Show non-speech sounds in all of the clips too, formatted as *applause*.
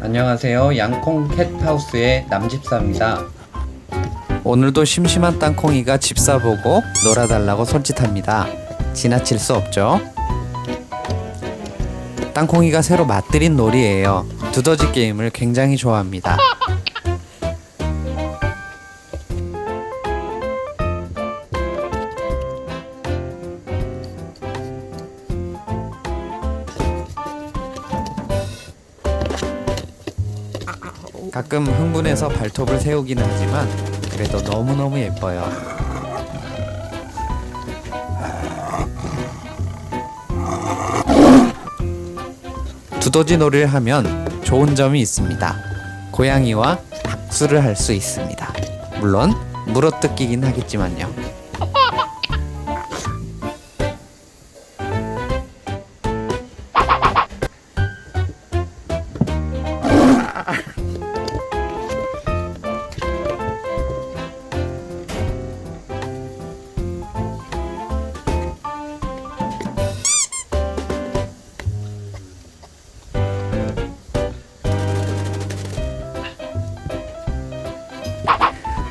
안녕하세요. 양콩 캣하우스의 남집사입니다. 오늘도 심심한 땅콩이가 집사 보고 놀아달라고 손짓합니다. 지나칠 수 없죠. 땅콩이가 새로 맛들인 놀이에요. 두더지 게임을 굉장히 좋아합니다. 가끔 흥분해서 발톱을 세우기는 하지만 그래도 너무너무 예뻐요. 두더지 놀이를 하면 좋은 점이 있습니다. 고양이와 악수를 할 수 있습니다. 물론 물어뜯기긴 하겠지만요.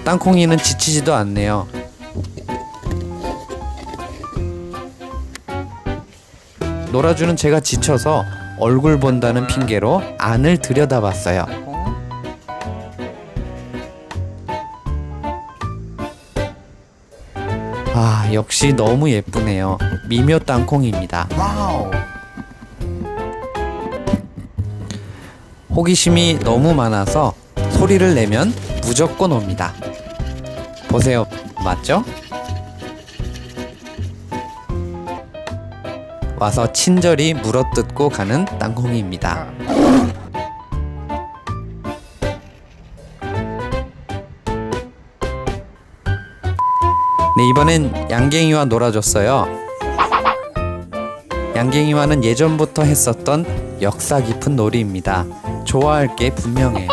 땅콩이는 지치지도 않네요. 놀아주는 제가 지쳐서 얼굴 본다는 핑계로 안을 들여다봤어요. 아, 역시 너무 예쁘네요. 미묘 땅콩입니다. 호기심이 너무 많아서 소리를 내면 무조건 옵니다. 보세요. 맞죠? 와서 친절히 물어뜯고 가는 땅콩이입니다. 네, 이번엔 양갱이와 놀아줬어요. 양갱이와는 예전부터 했었던 역사 깊은 놀이입니다. 좋아할 게 분명해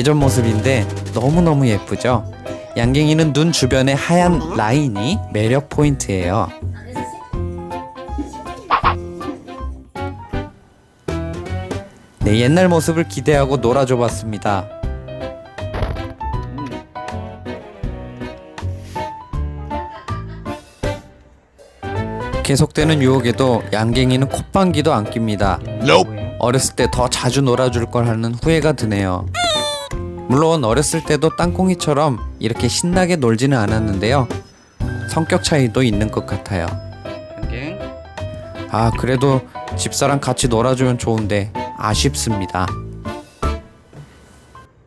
예전 모습인데 너무너무 예쁘죠? 양갱이는 눈 주변의 하얀 라인이 매력 포인트예요. 네, 옛날 모습을 기대하고 놀아줘 봤습니다. 계속되는 유혹에도 양갱이는 콧방귀도 안 낍니다. 어렸을 때 더 자주 놀아줄 걸 하는 후회가 드네요. 물론 어렸을 때도 땅콩이처럼 이렇게 신나게 놀지는 않았는데요. 성격 차이도 있는 것 같아요. 아, 그래도 집사랑 같이 놀아주면 좋은데 아쉽습니다.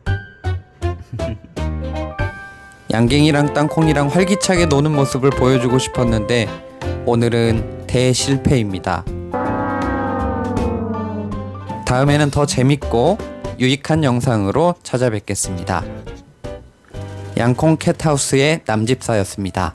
*laughs* 양갱이랑 땅콩이랑 활기차게 노는 모습을 보여주고 싶었는데 오늘은 대실패입니다. 다음에는 더 재밌고 유익한 영상으로 찾아뵙겠습니다. 양콩 캣하우스의 남집사였습니다.